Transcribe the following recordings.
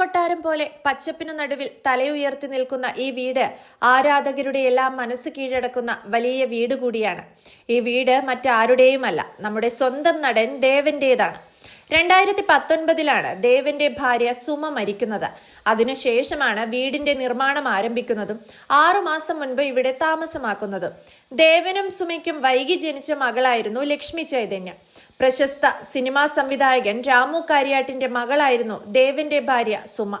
തൂവെള്ളക്കൊട്ടാരം പോലെ പച്ചപ്പിനു നടുവിൽ തലയുയർത്തി നിൽക്കുന്ന ഈ വീട് ആരാധകരുടെ എല്ലാം മനസ്സ് കീഴടക്കുന്ന വലിയ വീട് കൂടിയാണ്. ഈ വീട് മറ്റാരുടെയുമല്ല. നമ്മുടെ സ്വന്തം നടൻ ദേവന്റേതാണ്. രണ്ടായിരത്തി പത്തൊൻപതിലാണ് ദേവന്റെ ഭാര്യ സുമ മരിക്കുന്നത്. അതിനുശേഷമാണ് വീടിന്റെ നിർമ്മാണം ആരംഭിക്കുന്നതും ആറുമാസം മുൻപ് ഇവിടെ താമസമാക്കുന്നതും. ദേവനും സുമയ്ക്കും വൈകി ജനിച്ച മകളായിരുന്നു ലക്ഷ്മി ചൈതന്യ. പ്രശസ്ത സിനിമാ സംവിധായകൻ രാമു കാര്യാട്ടിന്റെ മകളായിരുന്നു ദേവന്റെ ഭാര്യ സുമ.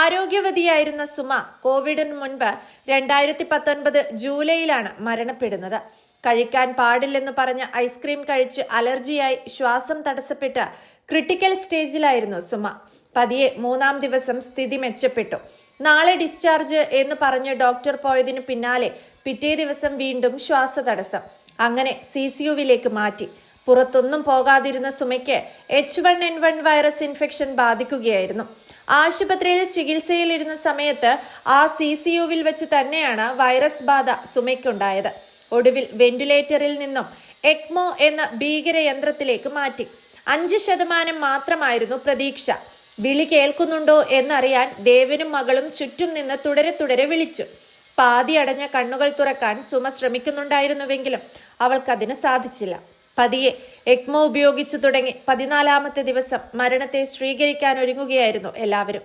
ആരോഗ്യവതിയായിരുന്ന സുമ കോവിഡിന് മുൻപ് രണ്ടായിരത്തി പത്തൊൻപത് ജൂലൈയിലാണ് മരണപ്പെടുന്നത്. കഴിക്കാൻ പാടില്ലെന്ന് പറഞ്ഞ ഐസ്ക്രീം കഴിച്ച് അലർജിയായി ശ്വാസം തടസ്സപ്പെട്ട് ക്രിട്ടിക്കൽ സ്റ്റേജിലായിരുന്നു സുമ. പതിയെ മൂന്നാം ദിവസം സ്ഥിതി മെച്ചപ്പെട്ടു. നാളെ ഡിസ്ചാർജ് എന്ന് പറഞ്ഞ് ഡോക്ടർ പോയതിനു പിന്നാലെ പിറ്റേ ദിവസം വീണ്ടും ശ്വാസതടസ്സം അങ്ങനെ സി സി യുവിലേക്ക് മാറ്റി. പുറത്തൊന്നും പോകാതിരുന്ന സുമയ്ക്ക് H one N one virus infection ബാധിക്കുകയായിരുന്നു. ആശുപത്രിയിൽ ചികിത്സയിലിരുന്ന സമയത്ത് ആ സി സി യുവിൽ വെച്ച് തന്നെയാണ് വൈറസ് ബാധ സുമയ്ക്കുണ്ടായത്. ഒടുവിൽ വെന്റിലേറ്ററിൽ നിന്നും എക്മോ എന്ന ഭീകര യന്ത്രത്തിലേക്ക് മാറ്റി. അഞ്ച് ശതമാനം മാത്രമായിരുന്നു പ്രതീക്ഷ. വിളി കേൾക്കുന്നുണ്ടോ എന്നറിയാൻ ദേവനും മകളും ചുറ്റും നിന്ന് തുടരെ തുടരെ വിളിച്ചു. പാതി അടഞ്ഞ കണ്ണുകൾ തുറക്കാൻ സുമ ശ്രമിക്കുന്നുണ്ടായിരുന്നുവെങ്കിലും അവൾക്കതിന് സാധിച്ചില്ല. പതിയെ എക്മോ ഉപയോഗിച്ചു തുടങ്ങി. പതിനാലാമത്തെ ദിവസം മരണത്തെ സ്വീകരിക്കാൻ ഒരുങ്ങുകയായിരുന്നു എല്ലാവരും.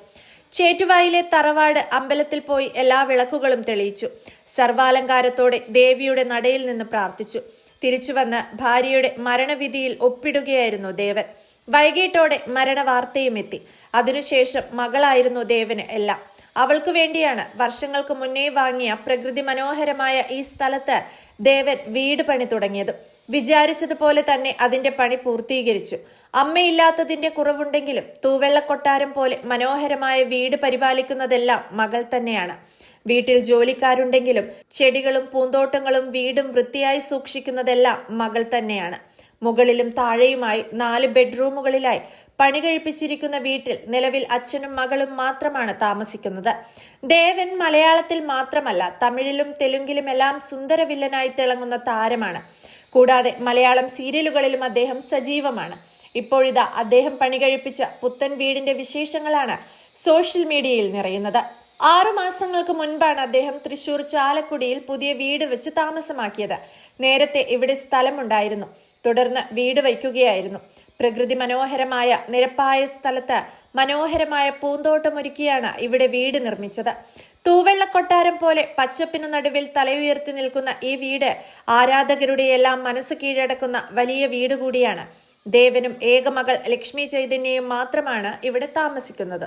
ചേറ്റുവായിലെ തറവാട് അമ്പലത്തിൽ പോയി എല്ലാ വിളക്കുകളും തെളിയിച്ചു. സർവാലങ്കാരത്തോടെ ദേവിയുടെ നടയിൽ നിന്ന് പ്രാർത്ഥിച്ചു. തിരിച്ചു വന്ന് ഭാര്യയുടെ മരണവിധിയിൽ ഒപ്പിടുകയായിരുന്നു ദേവൻ. വൈകിട്ടോടെ മരണവാർത്തയും എത്തി അതിനുശേഷം മകളായിരുന്നു ദേവന് എല്ലാം. അവൾക്കു വേണ്ടിയാണ് വർഷങ്ങൾക്ക് മുന്നേ വാങ്ങിയ പ്രകൃതി മനോഹരമായ ഈ സ്ഥലത്ത് ദേവൻ വീട് പണി തുടങ്ങിയത്. വിചാരിച്ചതുപോലെ തന്നെ അതിന്റെ പണി പൂർത്തീകരിച്ചു. അമ്മയില്ലാത്തതിന്റെ കുറവുണ്ടെങ്കിലും തൂവെള്ള കൊട്ടാരം പോലെ മനോഹരമായ വീട് പരിപാലിക്കുന്നതെല്ലാം മകൾ തന്നെയാണ്. വീട്ടിൽ ജോലിക്കാരുണ്ടെങ്കിലും ചെടികളും പൂന്തോട്ടങ്ങളും വീടും വൃത്തിയായി സൂക്ഷിക്കുന്നതെല്ലാം മകൾ തന്നെയാണ്. മുകളിലും താഴെയുമായി നാല് ബെഡ്റൂമുകളിലായി പണി കഴിപ്പിച്ചിരിക്കുന്ന വീട്ടിൽ നിലവിൽ അച്ഛനും മകളും മാത്രമാണ് താമസിക്കുന്നത്. ദേവൻ മലയാളത്തിൽ മാത്രമല്ല തമിഴിലും തെലുങ്കിലും എല്ലാം സുന്ദര വില്ലനായി തിളങ്ങുന്ന താരമാണ്. കൂടാതെ മലയാളം സീരിയലുകളിലും അദ്ദേഹം സജീവമാണ്. ഇപ്പോഴിതാ അദ്ദേഹം പണി കഴിപ്പിച്ച പുത്തൻ വീടിന്റെ വിശേഷങ്ങളാണ് സോഷ്യൽ മീഡിയയിൽ നിറയുന്നത്. ആറു മാസങ്ങൾക്ക് മുൻപാണ് അദ്ദേഹം തൃശൂർ ചാലക്കുടിയിൽ പുതിയ വീട് വെച്ച് താമസമാക്കിയത്. നേരത്തെ ഇവിടെ സ്ഥലമുണ്ടായിരുന്നു. തുടർന്ന് വീട് വയ്ക്കുകയായിരുന്നു. പ്രകൃതി മനോഹരമായ നിരപ്പായ സ്ഥലത്ത് മനോഹരമായ പൂന്തോട്ടമൊരുക്കിയാണ് ഇവിടെ വീട് നിർമ്മിച്ചത്. തൂവെള്ള കൊട്ടാരം പോലെ പച്ചപ്പിനു നടുവിൽ തലയുയർത്തി നിൽക്കുന്ന ഈ വീട് ആരാധകരുടെ എല്ലാം മനസ്സ് കീഴടക്കുന്ന വലിയ വീട് കൂടിയാണ്. ദേവനും ഏകമകൾ ലക്ഷ്മി ചൈതന്യയും മാത്രമാണ് ഇവിടെ താമസിക്കുന്നത്.